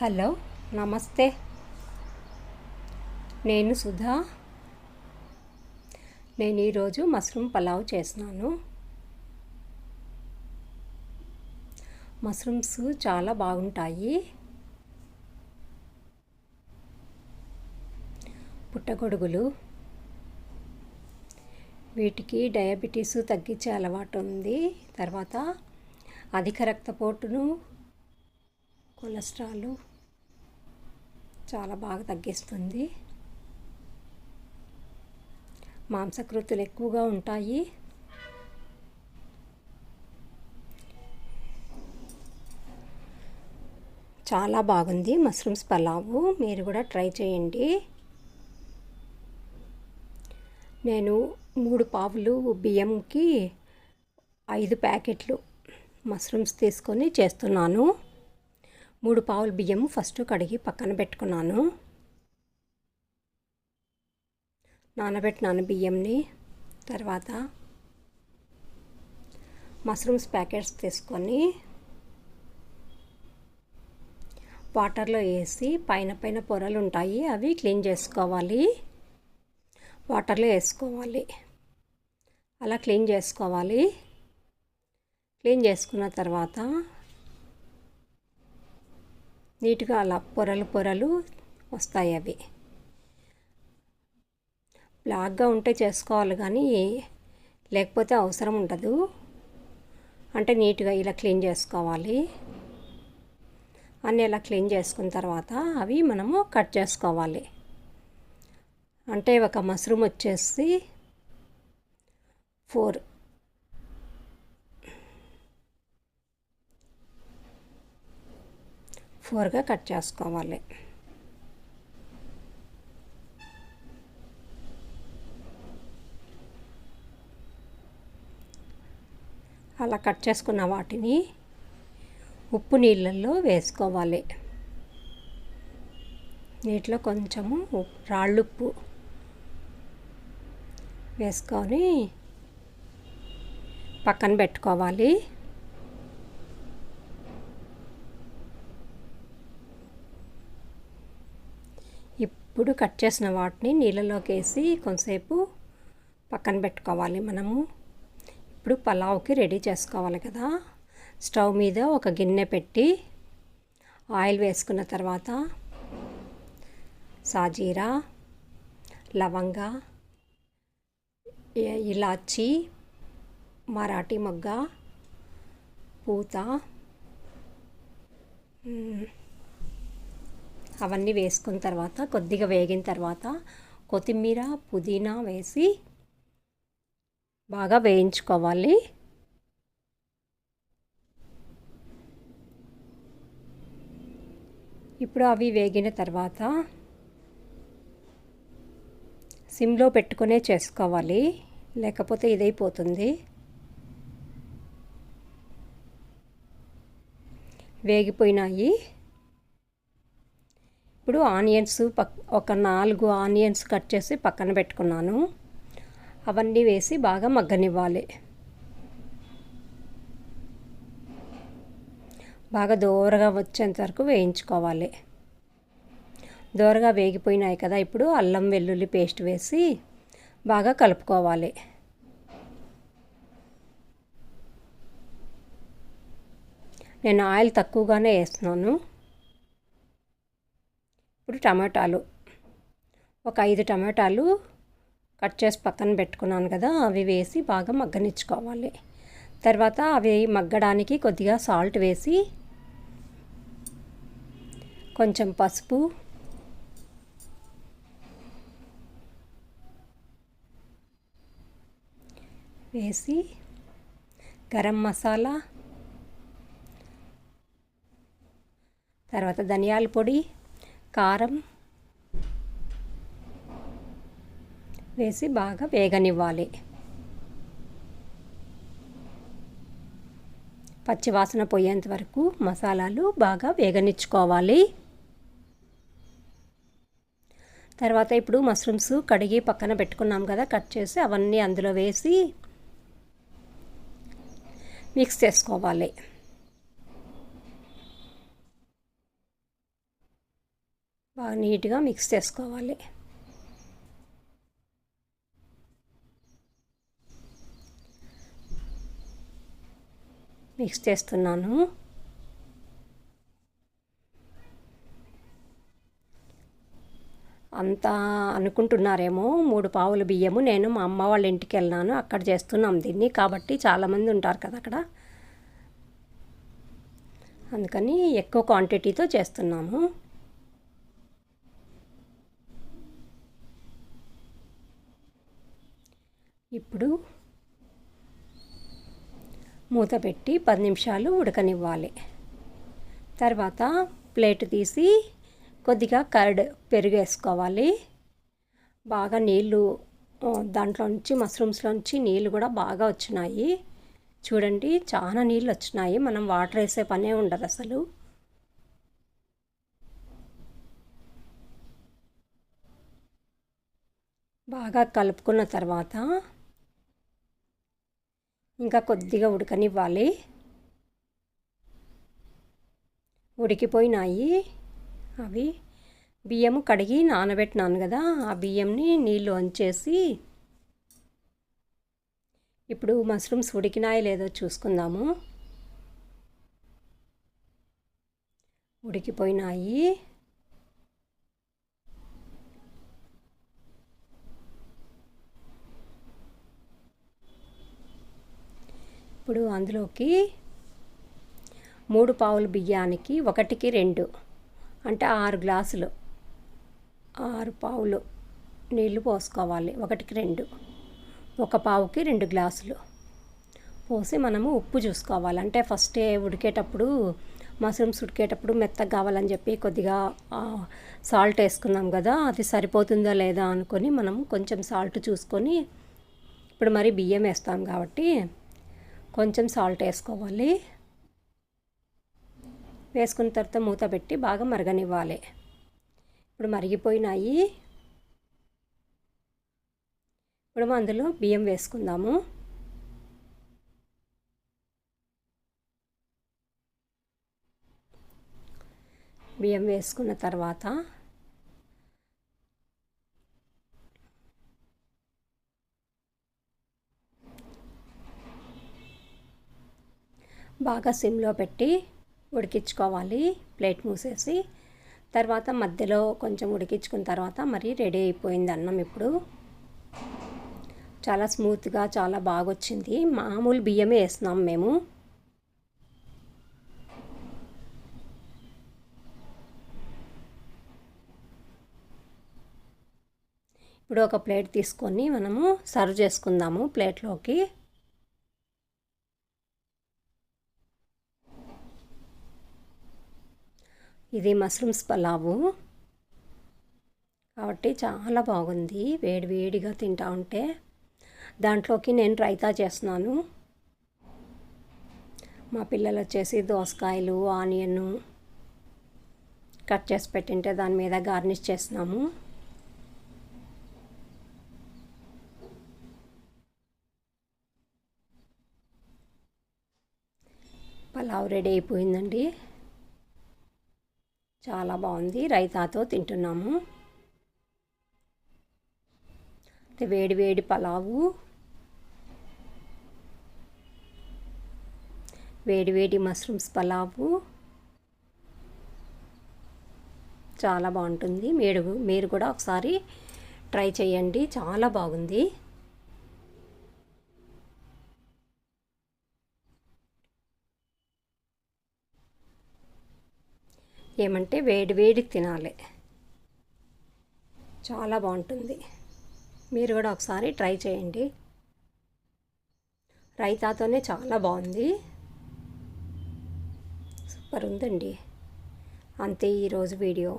Hello నమస్తే. నేను సుధా. నేను ఈరోజు మష్రూమ్ పలావ్ చేసినాను మష్రూమ్స్ చాలా బాగుంటాయి. పుట్టగొడుగులు. వీటికి డయాబెటీస్ తగ్గించే అలవాటు ఉంది. తర్వాత అధిక రక్తపోటును కొలెస్ట్రాల్ చాలా బాగా తగ్గిస్తుంది. మాంసకృతులు ఎక్కువగా ఉంటాయి. చాలా బాగుంది మష్రూమ్స్ పలావు. మీరు కూడా ట్రై చేయండి. నేను మూడు పావులు బియ్యంకి ఐదు ప్యాకెట్లు మష్రూమ్స్ తీసుకొని చేస్తున్నాను. మూడు పావులు బియ్యం ఫస్ట్ కడిగి పక్కన పెట్టుకున్నాను. నానబెట్టినాను బియ్యంని. తర్వాత మష్రూమ్స్ ప్యాకెట్స్ తీసుకొని వాటర్లో వేసి పైన పైన పొరలు ఉంటాయి అవి క్లీన్ చేసుకోవాలి. వాటర్లో వేసుకోవాలి అలా క్లీన్ చేసుకోవాలి. క్లీన్ చేసుకున్న తర్వాత నీట్గా అలా పొరలు పొరలు వస్తాయి అవి. బ్లాక్గా ఉంటే చేసుకోవాలి కానీ లేకపోతే అవసరం ఉండదు. అంటే నీట్గా ఇలా క్లీన్ చేసుకోవాలి. అన్నీ ఇలా క్లీన్ చేసుకున్న తర్వాత అవి మనము కట్ చేసుకోవాలి. అంటే ఒక మష్రూమ్ వచ్చేసి ఫోర్ ఫోర్గా కట్ చేసుకోవాలి. అలా కట్ చేసుకున్న వాటిని ఉప్పు నీళ్ళల్లో వేసుకోవాలి. నీటిలో కొంచెము రాళ్ళుప్పు వేసుకొని పక్కన పెట్టుకోవాలి. ఇప్పుడు కట్ చేసిన వాటిని నీళ్ళలోకి వేసి కొంతసేపు పక్కన పెట్టుకోవాలి మనము. ఇప్పుడు పలావ్కి రెడీ చేసుకోవాలి కదా. స్టవ్ మీద ఒక గిన్నె పెట్టి ఆయిల్ వేసుకున్న తర్వాత సాజీరా లవంగ ఇలాచి మరాఠీ మొగ్గ పూత అవన్నీ వేసుకున్న తర్వాత కొద్దిగా వేగిన తర్వాత కొత్తిమీర పుదీనా వేసి బాగా వేయించుకోవాలి. ఇప్పుడు అవి వేగిన తర్వాత సిమ్లో పెట్టుకునే చేసుకోవాలి. లేకపోతే ఇదైపోతుంది. వేగిపోయినాయి. ఇప్పుడు ఆనియన్స్ పక్ ఒక నాలుగు ఆనియన్స్ కట్ చేసి పక్కన పెట్టుకున్నాను. అవన్నీ వేసి బాగా మగ్గనివ్వాలి. బాగా దూరగా వచ్చేంత వరకు వేయించుకోవాలి. దూరగా వేగిపోయినాయి కదా ఇప్పుడు అల్లం వెల్లుల్లి పేస్ట్ వేసి బాగా కలుపుకోవాలి. నేను ఆయిల్ తక్కువగానే వేస్తున్నాను. ఇప్పుడు టమాటాలు. ఒక ఐదు టమాటాలు కట్ చేసి పక్కన పెట్టుకున్నాను కదా అవి వేసి బాగా మగ్గనిచ్చుకోవాలి. తర్వాత అవి మగ్గడానికి కొద్దిగా సాల్ట్ వేసి కొంచెం పసుపు వేసి గరం మసాలా తర్వాత ధనియాల పొడి కారం వేసి బాగా వేగనివ్వాలి. పచ్చివాసన పోయేంత వరకు మసాలాలు బాగా వేగనిచ్చుకోవాలి. తర్వాత ఇప్పుడు మష్రూమ్స్ కడిగి పక్కన పెట్టుకున్నాం కదా కట్ చేసి అవన్నీ అందులో వేసి మిక్స్ చేసుకోవాలి. బాగా నీట్గా మిక్స్ చేసుకోవాలి. మిక్స్ చేస్తున్నాను. అంతా అనుకుంటున్నారేమో మూడు పావుల బియ్యము నేను మా అమ్మ వాళ్ళ ఇంటికి వెళ్ళినాను అక్కడ చేస్తున్నాం దీన్ని కాబట్టి చాలామంది ఉంటారు కదా అక్కడ. అందుకని ఎక్కువ క్వాంటిటీతో చేస్తున్నాము. ఇప్పుడు మూత పెట్టి పది నిమిషాలు ఉడకనివ్వాలి. తర్వాత ప్లేట్ తీసి కొద్దిగా కర్డ్ పెరుగు వేసుకోవాలి బాగా నీళ్ళు దాంట్లో నుంచి మష్రూమ్స్లో నుంచి నీళ్ళు కూడా బాగా వచ్చినాయి. చూడండి చాలా నీళ్ళు వచ్చినాయి. మనం వాటర్ వేసే పనే ఉండదు అసలు. బాగా కలుపుకున్న తర్వాత ఇంకా కొద్దిగా ఉడకనివ్వాలి. ఉడికిపోయినాయి. అవి బియ్యం కడిగి నానబెట్టినాను కదా ఆ బియ్యంని నీళ్ళు వంచేసి ఇప్పుడు మష్రూమ్స్ ఉడికినాయో లేదో చూసుకుందాము. ఉడికిపోయినాయి. ఇప్పుడు అందులోకి మూడు పావులు బియ్యానికి ఒకటికి రెండు అంటే ఆరు గ్లాసులు. ఆరు పావులు నీళ్ళు పోసుకోవాలి ఒకటికి రెండు. ఒక పావుకి రెండు గ్లాసులు. పోసి మనము ఉప్పు చూసుకోవాలి. అంటే ఫస్టే ఉడికేటప్పుడు మష్రూమ్స్ ఉడికేటప్పుడు మెత్తగా కావాలని చెప్పి కొద్దిగా సాల్ట్ వేసుకున్నాం కదా అది సరిపోతుందా లేదా అనుకొని మనం కొంచెం సాల్ట్ చూసుకొని ఇప్పుడు మరి బియ్యం వేస్తాం కాబట్టి కొంచెం సాల్ట్ వేసుకోవాలి. వేసుకున్న తర్వాత మూత పెట్టి బాగా మరగనివ్వాలి. ఇప్పుడు మరిగిపోయినాయి. ఇప్పుడు అందులో బియ్యం వేసుకుందాము. బియ్యం వేసుకున్న తర్వాత బాగా సిమ్లో పెట్టి ఉడికించుకోవాలి. ప్లేట్ మూసేసి తర్వాత మధ్యలో కొంచెం ఉడికించుకున్న తర్వాత మరి రెడీ అయిపోయింది అన్నం ఇప్పుడు. చాలా స్మూత్గా చాలా బాగా వచ్చింది మామూలు బియ్యమే వేస్తున్నాం మేము. ఇప్పుడు ఒక ప్లేట్ తీసుకొని మనము సర్వ్ చేసుకుందాము ప్లేట్లోకి. ఇది మష్రూమ్స్ పలావు. కాబట్టి చాలా బాగుంది. వేడి వేడిగా తింటా ఉంటే. దాంట్లోకి నేను రైతా చేస్తున్నాను. మా పిల్లలు వచ్చేసి దోసకాయలు ఆనియన్ కట్ చేసి పెట్టింటే దాని మీద గార్నిష్ చేస్తున్నాము. పలావ్ రెడీ అయిపోయిందండి. చాలా బాగుంది. రైతాతో తింటున్నాము. వేడి వేడి పలావు. వేడి వేడి మష్రూమ్స్ పలావు. చాలా బాగుంటుంది. మీరు మీరు కూడా ఒకసారి ట్రై చేయండి. చాలా బాగుంది. ఏమంటే వేడి వేడి తినాలి. చాలా బాగుంటుంది. మీరు కూడా ఒకసారి ట్రై చేయండి. రైతాతోనే చాలా బాగుంది. సూపర్ ఉందండి. అంతే ఈరోజు వీడియో.